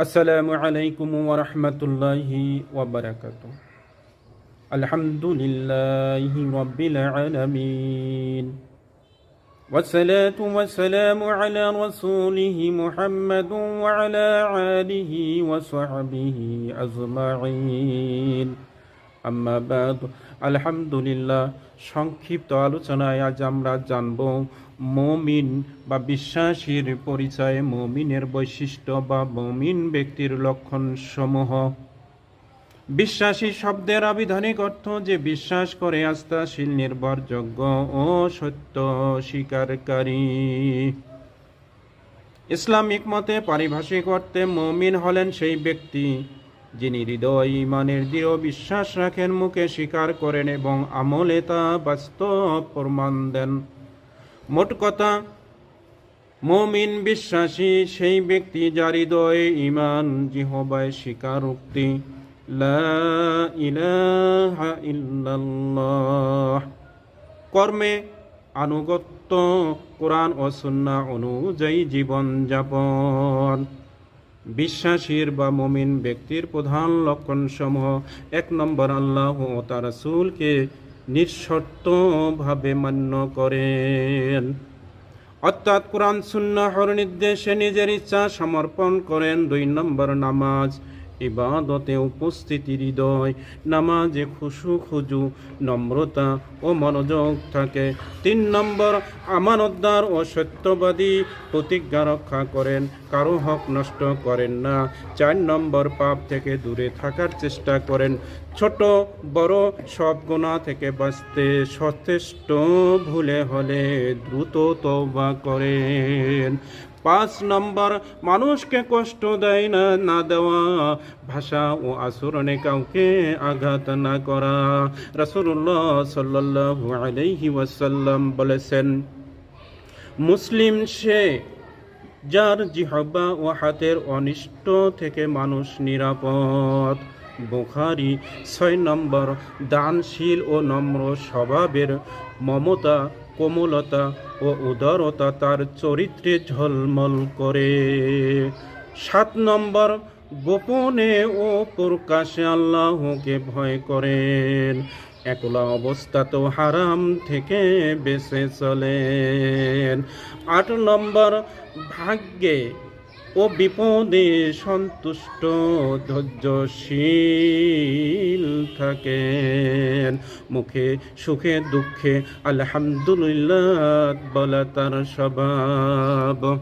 السلام عليكم ورحمة الله وبركاته. الحمد لله رب العالمين. والصلاة والسلام على رسوله محمد وعلى آله وصحبه أجمعين. আলহামদুলিল্লাহ, সংক্ষিপ্ত আলোচনায় আজ আমরা জানব মমিন বা বিশ্বাসীর পরিচয়, মমিনের বৈশিষ্ট্য বা মমিন ব্যক্তির লক্ষণ সমূহ বিশ্বাসী শব্দের আবিধানিক অর্থ যে বিশ্বাস করে আস্থাশীল, নির্ভরযোগ্য ও সত্য স্বীকারকারী। ইসলামিক মতে পারিভাষিক অর্থে মমিন হলেন সেই ব্যক্তি যিনি হৃদয় ইমানের দৃঢ় বিশ্বাস রাখেন, মুখে স্বীকার করেন এবং আমলে তা বাস্তব প্রমাণ দেন। মোট কথা, মমিন বিশ্বাসী সেই ব্যক্তি যার হৃদয়ে ইমান জিহবায় স্বীকারোক্তি কর্মে আনুগত্য, কোরআন ও সুন্না অনুযায়ী জীবন যাপন বিশ্বাসীর বা মমিন ব্যক্তির প্রধান লক্ষণসমূহ। এক নম্বর, আল্লাহ ও তার সুলকে নিঃশর্তভাবে মান্য করেন। অর্থাৎ কোরআন, সুন্নাহর নির্দেশে নিজের ইচ্ছা সমর্পণ করেন। দুই নম্বর, নামাজ। ইবাদতে উপস্থিতি হৃদয়, নামাজে খুশু খুজু, নম্রতা ও মনোযোগ থাকে। তিন নম্বর, আমানতদার ও সত্যবাদী প্রতিজ্ঞা রক্ষা করেন, কারও হক নষ্ট করেন না। চার নম্বর, পাপ থেকে দূরে থাকার চেষ্টা করেন। ছোট, বড় সব গোনা থেকে বাঁচতে সচেষ্ট ভুলে হলে দ্রুত তবা করেন। পাঁচ নম্বর, মানুষকে কষ্ট দেয় না না দেওয়া। ভাষা ও আচরণে কাউকে আঘাত না করা। রাসূলুল্লাহ সাল্লাল্লাহু আলাইহি ওয়াসাল্লাম বলেছেন, মুসলিম সে যার জিহবা ও হাতের অনিষ্ট থেকে মানুষ নিরাপদ। বুখারি ছয় নম্বর, দানশীল ও নম্র স্বভাবের মমতা কোমলতা ও উদারতা তার চরিত্রে ঝলমল করে। সাত নম্বর, গোপনে ও প্রকাশে আল্লাহকে ভয় করেন। একলা তো হারাম থেকে বেঁচে চলেন। আট নম্বর, ভাগ্যে ও বিপদে সন্তুষ্ট ধৈর্যশীল থাকেন। মুখে সুখে দুঃখে আলহামদুলিল্লাহ বলা তার স্বভাব।